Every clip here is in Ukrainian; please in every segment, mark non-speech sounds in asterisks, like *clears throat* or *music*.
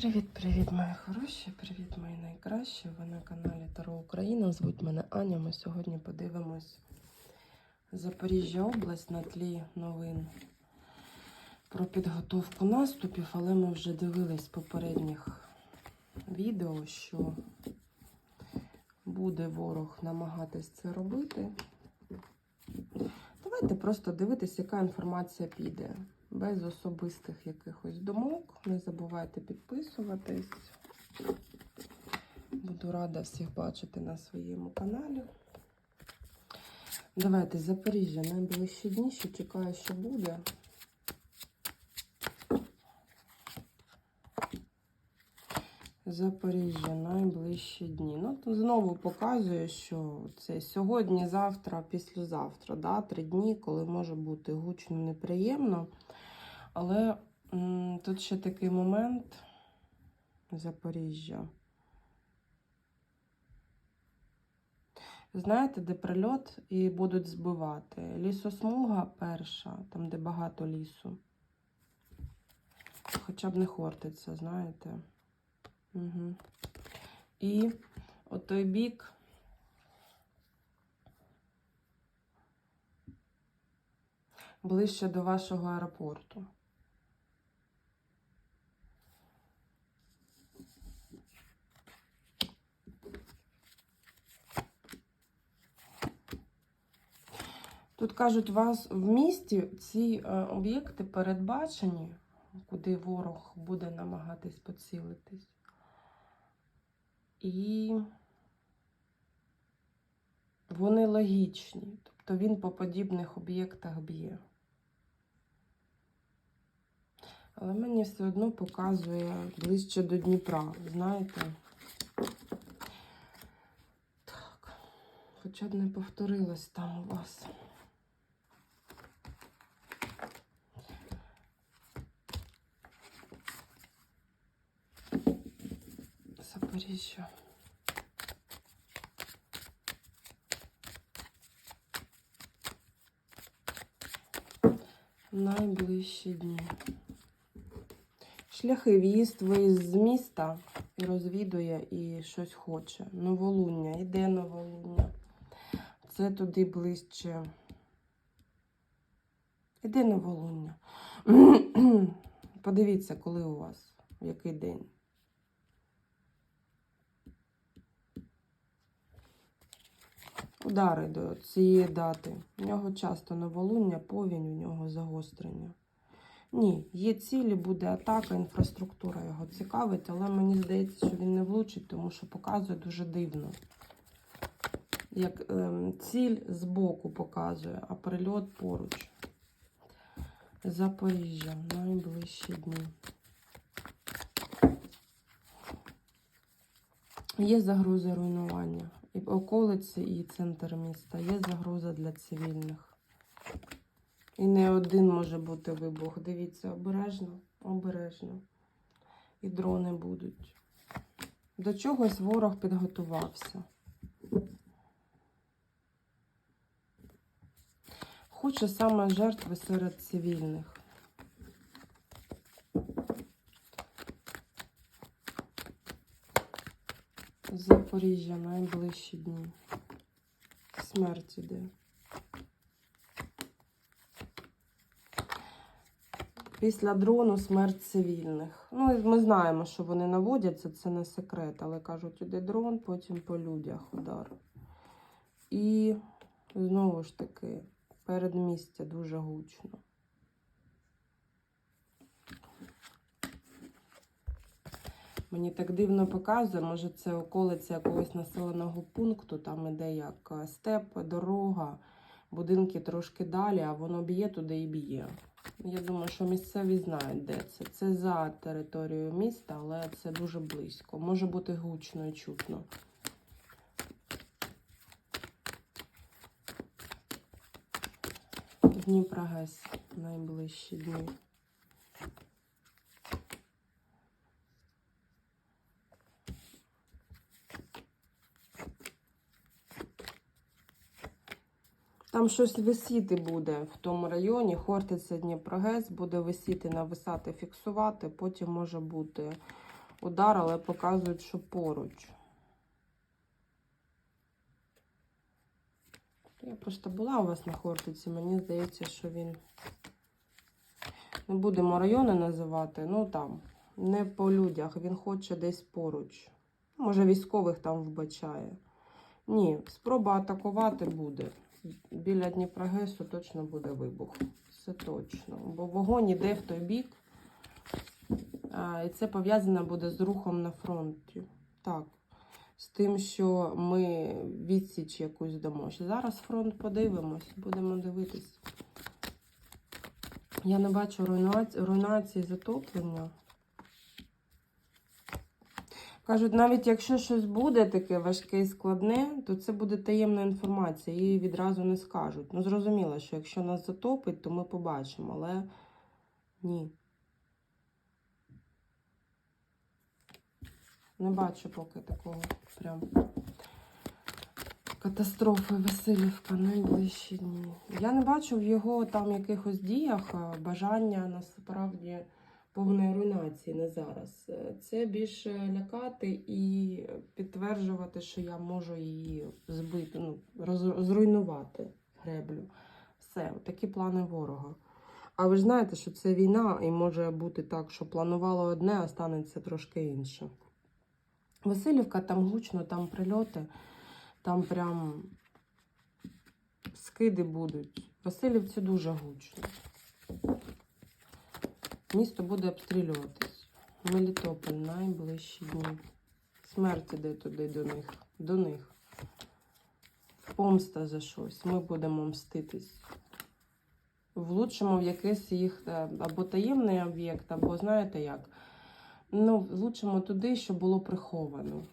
Привіт-привіт, мої хороші! Привіт, мої найкращі! Ви на каналі Таро Україна. Звуть мене Аня. Ми сьогодні подивимось Запоріжжя область на тлі новин про підготовку наступів, але ми вже дивились попередніх відео, що буде ворог намагатись це робити. Давайте просто дивитись, яка інформація піде. Без особистих якихось думок. Не забувайте підписуватись. Буду рада всіх бачити на своєму каналі. Давайте Запоріжжя найближчі дні, що чекаю, що буде. Запоріжжя найближчі дні. Ну, то знову показує, що це сьогодні, завтра, післязавтра. Да? Три дні, коли може бути гучно неприємно. Але м, тут ще такий момент Запоріжжя. Знаєте, де прильот і будуть збивати. Лісосмуга перша, там, де багато лісу. Хоча б не хортиться, знаєте. Угу. І отой бік. Ближче до вашого аеропорту. Тут кажуть, вас в місті ці е, об'єкти передбачені, куди ворог буде намагатись поцілитись. І вони логічні. Тобто він по подібних об'єктах б'є. Але мені все одно показує ближче до Дніпра, знаєте. Так, хоча б не повторилось там у вас. Запоріжжя. Найближчі дні. Шляхи в'їзд, виїзд з міста і розвідує і щось хоче. Новолуння, іде новолуння. Це туди ближче. Іде новолуння. *clears throat* Подивіться, коли у вас, в який день. Удари до цієї дати. У нього часто новолуння, повінь, у нього загострення. Ні, є цілі, буде атака, інфраструктура його цікавить, але мені здається, що він не влучить, тому що показує дуже дивно. Як ем, ціль збоку показує, а прильот поруч. Запоріжжя, найближчі дні. Є загроза руйнування. І околиці, і центр міста. Є загроза для цивільних. І не один може бути вибух. Дивіться, обережно, обережно. І дрони будуть. До чогось ворог підготувався. Хоче саме жертви серед цивільних. Запоріжжя найближчі дні. Смерть іде. Після дрону смерть цивільних. Ну, ми знаємо, що вони наводяться, це не секрет, але кажуть, іде дрон, потім по людях удар. І знову ж таки, передмістя дуже гучно. Мені так дивно показує, може це околиця якогось населеного пункту, там іде як е, степ, дорога, будинки трошки далі, а воно б'є туди і б'є. Я думаю, що місцеві знають, де це. Це за територією міста, але це дуже близько. Може бути гучно і чутно. Дніпрогес найближчі дні. Там щось висіти буде в тому районі. Хортиця Дніпрогес буде висіти, нависати, фіксувати. Потім може бути удар, але показують, що поруч. Я просто була у вас на Хортиці, мені здається, що він. Не будемо райони називати, ну там, не по людях, він хоче десь поруч. Може, військових там вбачає. Ні, спроба атакувати буде. Біля Дніпрогесу точно буде вибух. Це точно. Бо вогонь іде в той бік. А, і це пов'язано буде з рухом на фронті. Так. З тим, що ми відсіч якусь дамо. Зараз фронт подивимось, будемо дивитись. Я не бачу руйнації, руйнації затоплення. Кажуть, навіть якщо щось буде таке важке і складне, то це буде таємна інформація, її відразу не скажуть. Ну, зрозуміло, що якщо нас затопить, то ми побачимо, але ні. Не бачу поки такого прям катастрофи Васильівка найближчі дні. Я не бачу в його там якихось діях бажання насправді повної руйнації не зараз. Е, Це більше лякати і підтверджувати, що я можу її збити, ну, зруйнувати греблю. Все, такі плани ворога. А ви ж знаєте, що це війна, і може бути так, що планувало одне, а станеться трошки інше. Васильівка там гучно, там прильоти, там прям скиди будуть. Васильівці дуже гучно. Місто буде обстрілюватись. Мелітополь найближчі дні. Смерть іде туди до них. До них. Помста за щось. Ми будемо мститись. Влучимо в якийсь їх е, або таємний об'єкт, або знаєте як. Ну, влучимо туди, що було приховано.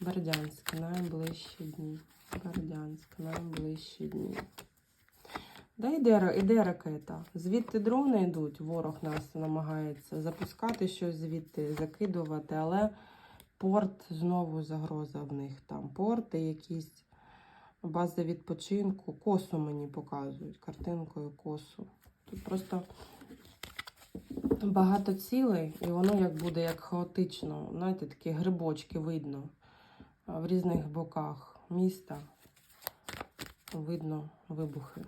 Бердянськ, найближчі дні. Бердянськ, найближчі дні. Да ра- іде ракета. Звідти дрони йдуть, ворог нас намагається запускати щось звідти, закидувати, але порт знову загроза в них там. Порти якісь бази відпочинку. Косу мені показують, картинкою косу. Тут просто багато цілей, і воно як буде як хаотично. Знаєте, такі грибочки видно в різних боках міста. Видно вибухи.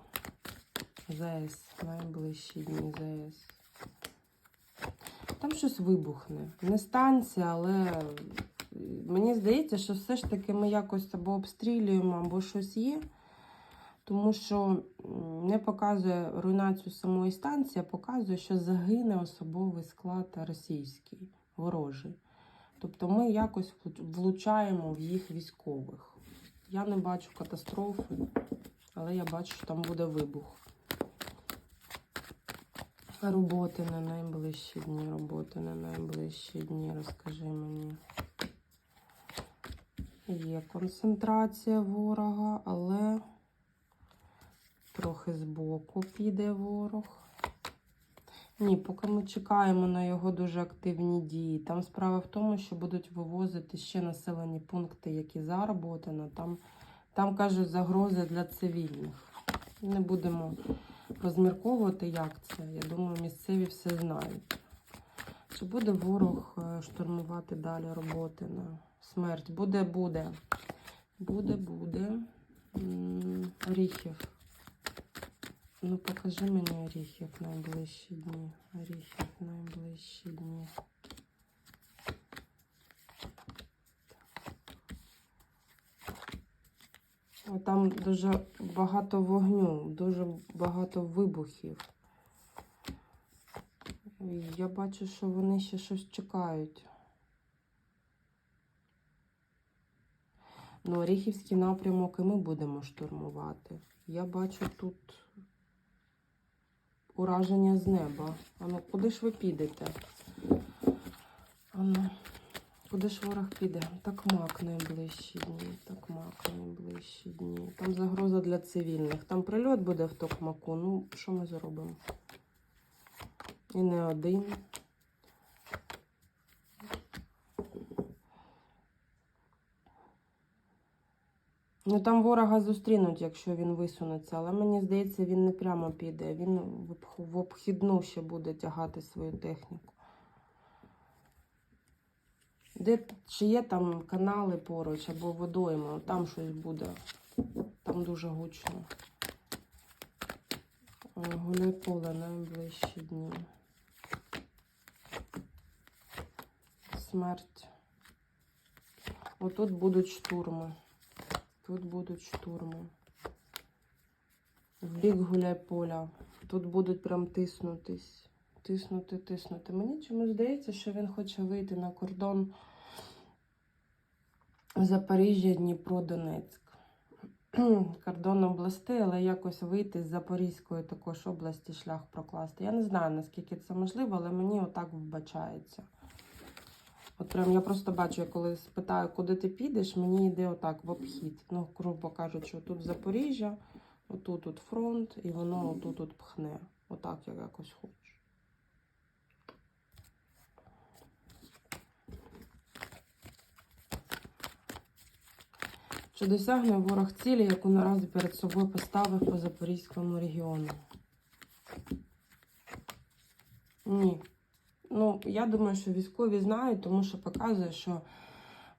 ЗАЕС, найближчі дні ЗАЕС. Там щось вибухне. Не станція, але мені здається, що все ж таки ми якось або обстрілюємо, або щось є. Тому що не показує руйнацію самої станції, а показує, що загине особовий склад російський, ворожий. Тобто ми якось влучаємо в їх військових. Я не бачу катастрофи, але я бачу, що там буде вибух. Роботи на найближчі дні, роботи на найближчі дні, розкажи мені. Є концентрація ворога, але трохи збоку піде ворог. Ні, поки ми чекаємо на його дуже активні дії. Там справа в тому, що будуть вивозити ще населені пункти, які зароботано. Там, там кажуть, загрози для цивільних. Не будемо розмірковувати, як це. Я думаю, місцеві все знають. Чи буде ворог е, штурмувати далі роботи на смерть? Буде, буде. Буде, буде. Оріхів. Ну, покажи мені оріхів найближчі дні. Оріхів найближчі дні. Там дуже багато вогню, дуже багато вибухів. Я бачу, що вони ще щось чекають. Ну, Оріхівський напрямок і ми будемо штурмувати. Я бачу тут ураження з неба. Ану, куди ж ви підете? Ану, куди ж ворог піде? Так мак найближчі дні. Так мак найближчі дні. Там загроза для цивільних. Там прильот буде в Токмаку. Ну, що ми зробимо? І не один. Ну там ворога зустрінуть, якщо він висунеться, але мені здається, він не прямо піде. Він в обхідну ще буде тягати свою техніку. Де чи є там канали поруч або водойма, там щось буде. Там дуже гучно. Е, Гуляй поле найближчі дні. Смерть. Отут будуть штурми. Тут будуть штурми. В бік гуляй поля. Тут будуть прям тиснутись. Тиснути, тиснути. Мені чомусь здається, що він хоче вийти на кордон Запоріжжя, Дніпро, Донецьк. *clears throat* Кордон областей, але якось вийти з Запорізької також області шлях прокласти. Я не знаю, наскільки це можливо, але мені отак вбачається. От прям я просто бачу, я коли спитаю, куди ти підеш, мені йде отак в обхід. Ну, грубо кажучи, тут Запоріжжя, отут тут фронт, і воно отут тут пхне. Отак я якось хочу. Чи досягне ворог цілі, яку наразі перед собою поставив по Запорізькому регіону? Ні. Ну, я думаю, що військові знають, тому що показує, що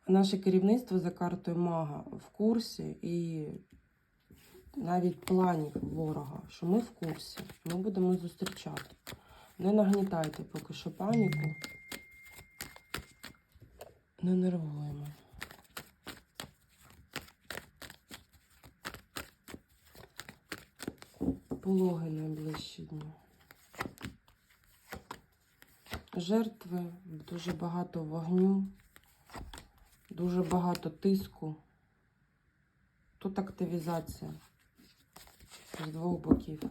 наше керівництво за картою мага в курсі і навіть планів ворога, що ми в курсі, ми будемо зустрічати. Не нагнітайте поки що паніку. Не нервуємо. Пологи найближчі дні. Жертви, дуже багато вогню, дуже багато тиску. Тут активізація з двох боків.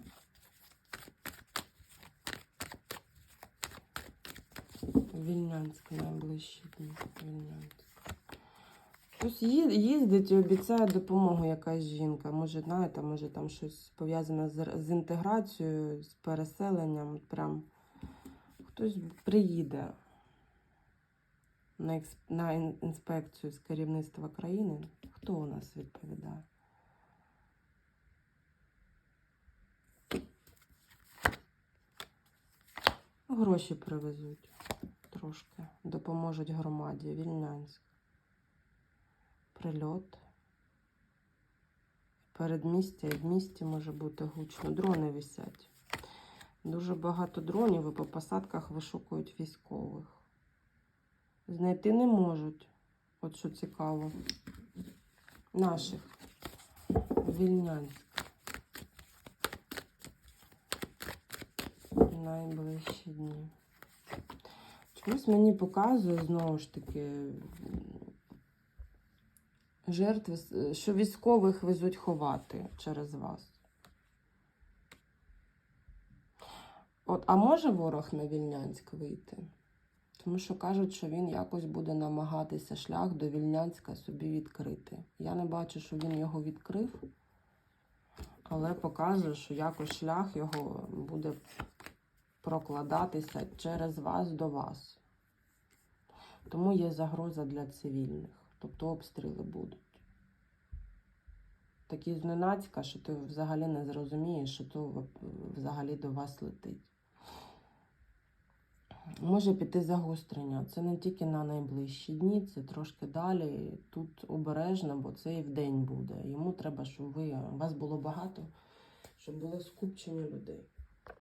Вільнянськ найближчі дні. Вільнянськ. Хтось ї- їздить і обіцяє допомогу якась жінка. Може, знаєте, може там щось пов'язане з, з інтеграцією, з переселенням. Прям хтось приїде на, на інспекцію з керівництва країни. Хто у нас відповідає? Гроші привезуть трошки, допоможуть громаді. Вільнянськ. Прильот. Передмістя і в місті може бути гучно. Дрони висять. Дуже багато дронів і по посадках вишукують військових. Знайти не можуть. От що цікаво. Наших. Вільнянськ. Найближчі дні. Чомусь мені показує знову ж таки жертви, що військових везуть ховати через вас. От, а може ворог на Вільнянськ вийти? Тому що кажуть, що він якось буде намагатися шлях до Вільнянська собі відкрити. Я не бачу, що він його відкрив, але показує, що якось шлях його буде прокладатися через вас до вас. Тому є загроза для цивільних, тобто обстріли будуть. Такі зненацька, що ти взагалі не зрозумієш, що то взагалі до вас летить. Може піти загострення. Це не тільки на найближчі дні, це трошки далі. Тут обережно, бо це і вдень буде. Йому треба, щоб ви, вас було багато, щоб було скупчення людей.